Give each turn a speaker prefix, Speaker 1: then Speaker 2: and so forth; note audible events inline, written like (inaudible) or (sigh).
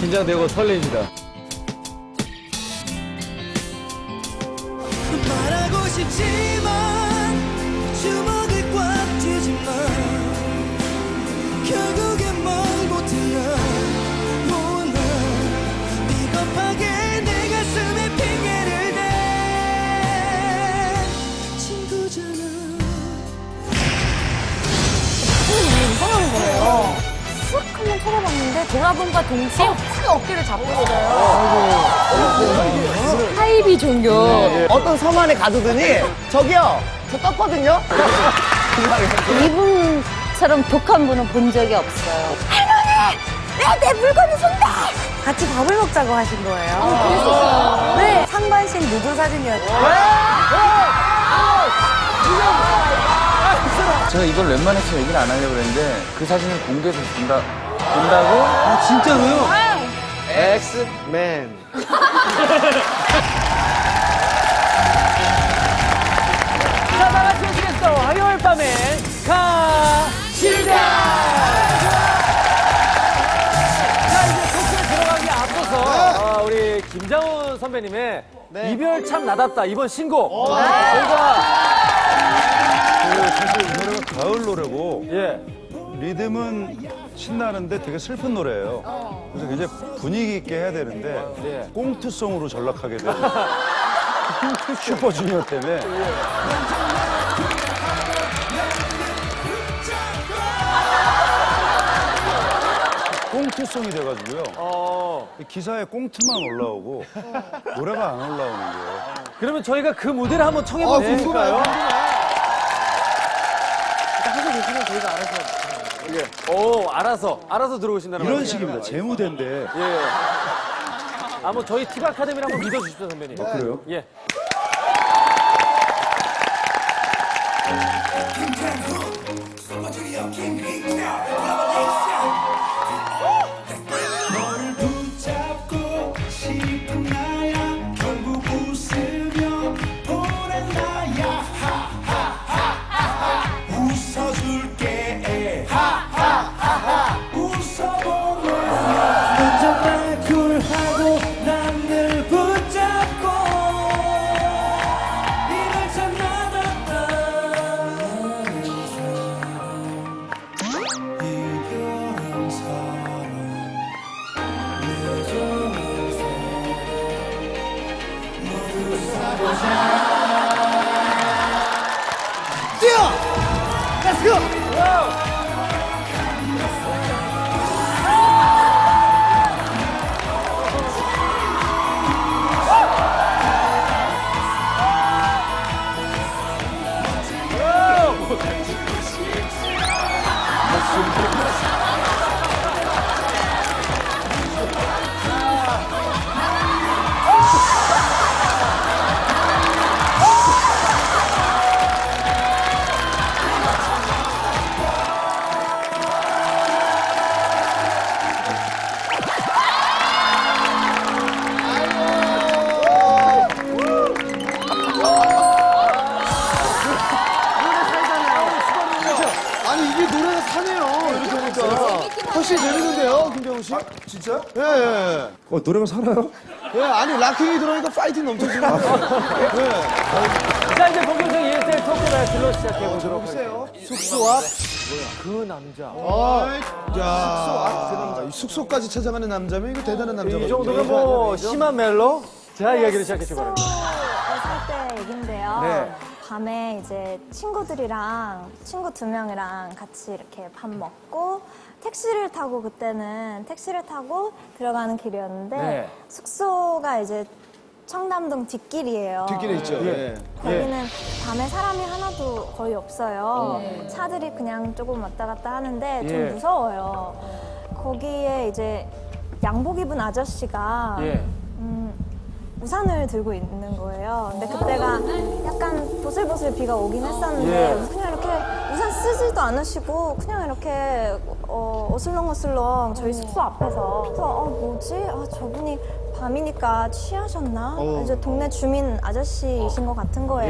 Speaker 1: 긴장되고 설레입니다.
Speaker 2: 말하고 싶지만
Speaker 3: 쳐다봤는데 돌아본과 동시에 확 어깨를 잡고 있어요. 하이비 종교.
Speaker 4: 어떤 섬 안에 가두더니 저기요 저 떴거든요 (laughs)
Speaker 3: 이분처럼 독한 분은 본 적이 없어요. 할머니! 내가 내 물건을 손다! 같이 밥을 먹자고 하신 거예요. 아, 그랬었어요. 네. 상반신 누드 사진이었죠.
Speaker 5: 제가 이걸 웬만해서 얘기를 안 하려고 그랬는데 그 사진을 공개해서 본다, 본다고?
Speaker 1: 아, 진짜로요?
Speaker 4: 엑스맨
Speaker 1: 자, 다 같이 오시겠어. 화요일 밤에 가실다! 자, 이제 토크에 들어가기 앞서서 어, 우리 김장훈 선배님의 이별 참 나답다 이번 신곡 저희가
Speaker 6: 그 사실 이 노래가 가을 노래고
Speaker 1: 예
Speaker 6: 리듬은 신나는데 되게 슬픈 노래예요. 그래서 굉장히 분위기 있게 해야 되는데
Speaker 1: 예.
Speaker 6: 꽁트송으로 전락하게 돼요. (laughs) 슈퍼주니어 때문에 꽁트송이 돼가지고요.
Speaker 1: 어,
Speaker 6: 기사에 꽁트만 올라오고 노래가 안 올라오는 거예요.
Speaker 1: 그러면 저희가 그 무대를 한번 청해보면 될까요? 예. 오, 알아서, 알아서 들어오신다는
Speaker 6: 이런
Speaker 1: 말이죠?
Speaker 6: 식입니다. 제 무대인데.
Speaker 1: 예. 아, 뭐 저희 티브 아카데미를 한번 믿어주십시오, 선배님.
Speaker 6: 그래요?
Speaker 1: 예.
Speaker 7: 아니 훨씬 재밌는데요, 김정우 씨? 진짜? 예, 예.
Speaker 6: 어, 노래가 살아요?
Speaker 7: 예, 예, 아니 락킹이 들어오니까 파이팅 넘쳐지는 거 예.
Speaker 1: 자, 이제 본격적인 ESL 토크 배틀로 시작해보도록
Speaker 7: 보세요.
Speaker 1: 하겠습니다. 숙소 앞, 그 남자.
Speaker 7: 아, 야, 이 숙소까지 찾아가는 남자면 이거 대단한 남자거든요.
Speaker 1: 이 정도면 뭐 심한 멜로? 자, 이야기를 시작해주기 바랍니다.
Speaker 8: 살때 얘긴데요.
Speaker 1: 네.
Speaker 8: 밤에 이제 친구들이랑 친구 두 명이랑 같이 이렇게 밥 먹고 택시를 타고 그때는 택시를 타고 들어가는 길이었는데
Speaker 1: 네.
Speaker 8: 숙소가 이제 청담동 뒷길이에요.
Speaker 7: 뒷길에 있죠. 예.
Speaker 8: 거기는 밤에 사람이 하나도 거의 없어요. 차들이 그냥 조금 왔다 갔다 하는데 좀
Speaker 1: 예.
Speaker 8: 무서워요. 거기에 이제 양복 입은 아저씨가
Speaker 1: 예.
Speaker 8: 음, 우산을 들고 있는 거예요. 근데 그때가 약간 보슬보슬 비가 오긴 했었는데
Speaker 1: 예.
Speaker 8: 그냥 이렇게 우산 쓰지도 않으시고 그냥 이렇게 어, 어슬렁어슬렁 저희 숙소 앞에서 그래서 어 뭐지? 아 저분이 밤이니까 취하셨나?
Speaker 7: 어.
Speaker 8: 이제 동네 주민 아저씨이신 것 같은 거예요.